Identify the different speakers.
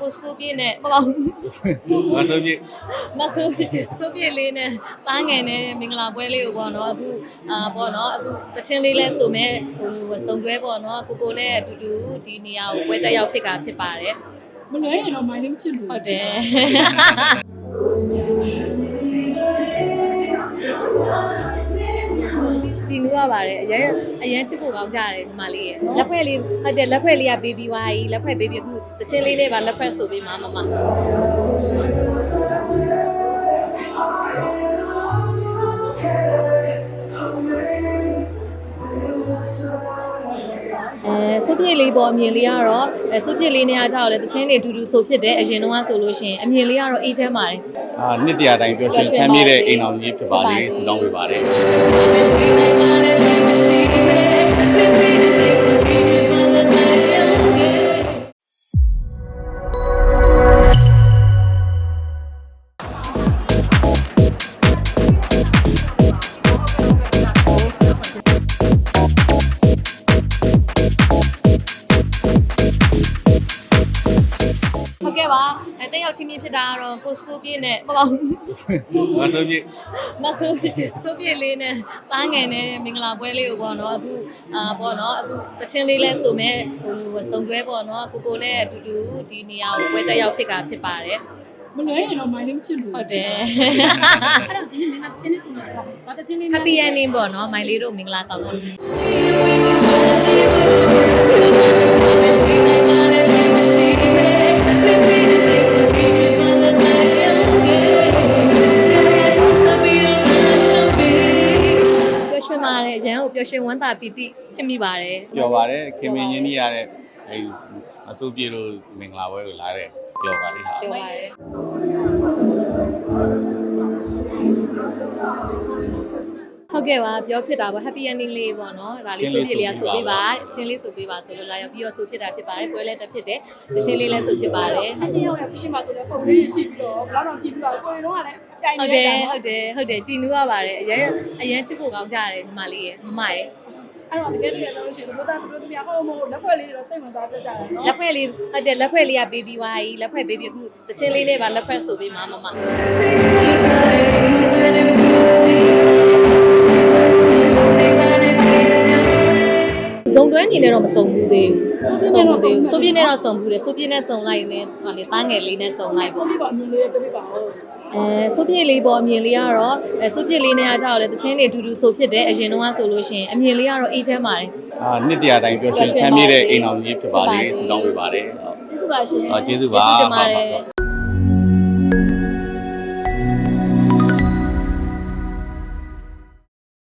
Speaker 1: ကိုစိုးပြည့်နဲ့ပေါ့ပေါ့
Speaker 2: မဆိုပြ
Speaker 1: မစိုးပြည့်စိုးပြည့်လေးနဲ့တားငယ်နဲ့မင်္ဂလာပွဲလေးကိုပေါ့နော်အခုအာပေါ့နော်အခုတချင်းလေးလဲဆိုမဲ့ဟိုစုံတွဲပေါ့နော်ကိုကိုနဲ့အတူတူဒီနေရာကိုပွဲတက်ရောက်ဖြစ်တာဖြစ်ပါတယ်
Speaker 3: မလွဲရင်တော့မိုင်းလည်းမချစ်လို့
Speaker 1: ဟုတ်တယ် ရပါတယ်အရင်အရင်ချစ်ဖို့ကောင်းကြတယ်ညီမလေးရဲ့လက်ဖွဲ့လေးဟုတ်တယ်လက်ဖွဲ့လေးက baby ဝါကြီးလက်ဖွဲ့ baby အခုတချင်းလေးနဲ့ပါလက်ဖွဲ့ဆိုပြီးမမမအဲစုပ်ပြည့်လေးပေါ်အမြင်လေးကတော့အဲစုပ်ပြည့်လေးနေရာကြောက်လဲတချင်းတွေအတူတူဆိုဖြစ်တယ်အရင်တော့ဆိုလို့ရှိရင်အမြင်လေးကတော့အေးချမ်းပါတယ်
Speaker 2: အာနှစ်တရာတိုင်းပျော်ရွှင်ချမ်းမြေ့တဲ့အိမ်အောင်ကြီးဖြစ်ပါလေဆုတောင်းပေးပါတယ်
Speaker 1: ဟုတ်ကဲ့ပါအဲတက်ရောက်ချင်းမြင့်ဖြစ်တာကတော့ကိုစိုးပြည့်နဲ့ပေါ့ပေါ့
Speaker 2: မဆိုပြ
Speaker 1: မဆိုးဆိုးပြည့်လေးနဲ့တားငယ်နဲ့မင်္ဂလာပွဲလေးကိုပေါ့နော်အခုအာပေါ့နော်အခုတချင်းလေးလဲဆိုမဲ့ဟိုစုံတွဲပေါ့နော်ကိုကိုနဲ့အတူတူဒီနေရာကိုပွဲတက်ရောက်ဖြစ်တာဖြစ်ပါတယ်
Speaker 3: မလွဲရင်တော့မိုင်းလည်းမချစ်လို့
Speaker 1: ဟုတ်တယ်
Speaker 3: အဲ့တော့ဒီနေ့မင်းကချင်းနေစုနေဆိုတာဘာတချင်းလေး
Speaker 1: Happy ending ပေါ့နော်မိုင်လေးတို့မင်္ဂလာဆောင်လို့ ရန်ကိုပျော်ရွှင်ဝမ်းသာပီတိဖြစ်မိပါတယ်
Speaker 2: ပျော်ပါတယ်ခင်မင်းရင်းကြီးရတဲ့အဲအစိုးပြေလို့မင်္ဂလာပွဲကိုလာတဲ့ပျော်ပါလိမ့်ဟာ
Speaker 1: ပြောပါတယ် ဟုတ်ကဲ့ပါပြောဖြစ်တာပေါ့ happy ending လေးပေါ့နော်ဒါလေးဆိုပြလေးကဆိုပေးပါချင်းလေးဆိုပေးပါဆိုလို့လာရောက်ပြီးတော့ဆိုဖြစ်တာဖြစ်ပါတယ်ပွဲလည်းတက်ဖြစ်တယ်တချင်းလေးလည်းဆိုဖြစ်ပါတယ်
Speaker 3: အဲ့ဒီရောက်ရပြရှင်ပါဆိုလဲပုံလေးကြည့်ပြီးတော့ဘလောက်တော့ကြည့်ပြီးတော့ကိုယ်တော့ကလည်းတိုင်
Speaker 1: ဟုတ်
Speaker 3: နေ
Speaker 1: တယ်
Speaker 3: တာ
Speaker 1: ဟုတ်တယ်ဟုတ်တယ်ကြည်နူးရပါတယ်အရင်အရင်ချစ်ဖို့ကောင်းကြတယ်ညီမလေးရယ်မမရယ်
Speaker 3: အဲ့တော့တကယ်တကယ်ဆိုလို့ရှိရင်သူတို့သားသူတို့သမီးဟောမဟုတ်လက်ဖွဲ့လေးတော့စိတ်ဝင်စားတတ်ကြတယ်နော်
Speaker 1: လက်ဖွဲ့လေးဟုတ်တယ်လက်ဖွဲ့လေးက baby ဝါကြီးလက်ဖွဲ့ baby အခုတချင်းလေးနဲ့ပါလက်ဖွဲ့ဆိုပြီးမမမ ဇုံတွဲအနေနဲ့တော့မစုံဘူးသေးဘူးစုံဘူးသေးဘူးစိုးပြင်းနဲ့တော့စုံဘူးတယ်စိုးပြင်းနဲ့စုံလိုက်ရင်ဟာလေတားငယ်လေးနဲ့စုံလိုက်
Speaker 3: ဆို
Speaker 1: ပေါ့
Speaker 3: ပြီးတော့အမြင်လေးပြပြပါဦး
Speaker 1: အဲစိုးပြင်းလေးပေါ်အမြင်လေးကတော့အဲစိုးပြင်းလေးနဲ့အားကြောက်လဲတချင်းတွေအတူတူဆိုဖြစ်တယ်အရင်တော့ဆိုလို့ရှိရင်အမြင်လေးကတော့အေးချမ်းပါတယ်
Speaker 2: အာနှစ်တရာတိုင်းပျော်ရွှင်ချမ်းမြေ့တဲ့အိမ်အောင်ကြီးဖြစ်ပါလေဆုတောင်းပေးပါတယ်ဟုတ်
Speaker 3: ကျေးဇူးပါရှင်
Speaker 2: အော်ကျေးဇူးပါ
Speaker 1: ကျေးဇူးတင်ပါတယ်